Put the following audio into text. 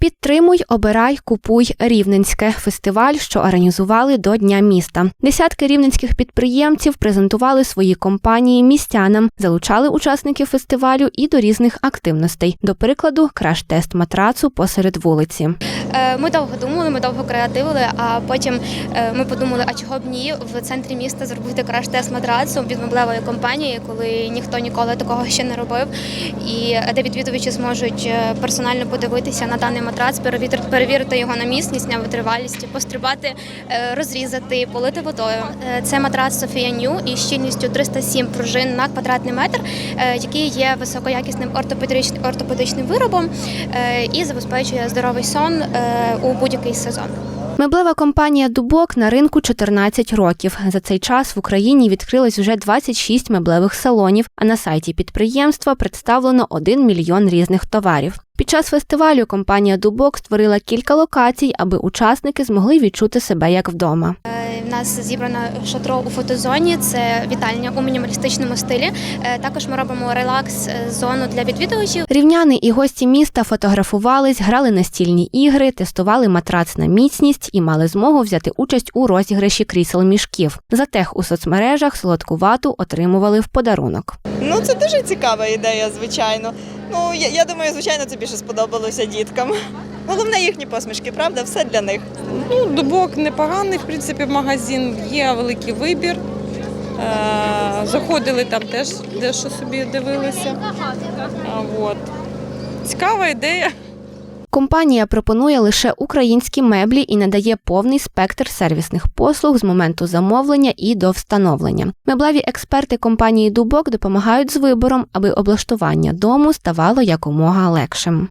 Підтримуй, обирай, купуй Рівненське фестиваль, що організували до Дня міста. Десятки рівненських підприємців презентували свої компанії містянам, залучали учасників фестивалю і до різних активностей. До прикладу, краш-тест матрацу посеред вулиці. Е, Ми довго думали, ми довго креативили, а потім е, ми подумали, а чого б ні в центрі міста зробити краш-тест матрацу від меблевої компанії, коли ніхто ніколи такого ще не робив. І е, де відвідувачі зможуть персонально подивитися на даний матрац, перевірити, його на міцність, на витривалість, пострибати, розрізати, полити водою. Це матрац Софія Ню із щільністю 307 пружин на квадратний метр, який є високоякісним ортопедичним виробом і забезпечує здоровий сон у будь-який сезон. Меблева компанія Дубок на ринку 14 років. За цей час в Україні відкрилось вже 26 меблевих салонів, а на сайті підприємства представлено 1 мільйон різних товарів. Під час фестивалю компанія Дубок створила кілька локацій, аби учасники змогли відчути себе як вдома. В нас зібрано шатро у фотозоні. Це вітальня у мінімалістичному стилі. Е, Також ми робимо релакс е, зону для відвідувачів. Рівняни і гості міста фотографувались, грали настільні ігри, тестували матрац на міцність і мали змогу взяти участь у розіграші крісел мішків. За тех у соцмережах солодку вату отримували в подарунок. Ну, це дуже цікава ідея, звичайно. Ну, я, я думаю, звичайно, це більше сподобалося діткам. Головне їхні посмішки, правда, все для них. Ну, дубок непоганий, в принципі, магазин є великий вибір. Е, Заходили там теж дещо собі дивилися. А, от. Цікава ідея. Компанія пропонує лише українські меблі і надає повний спектр сервісних послуг з моменту замовлення і до встановлення. Меблеві експерти компанії Дубок допомагають з вибором, аби облаштування дому ставало якомога легшим.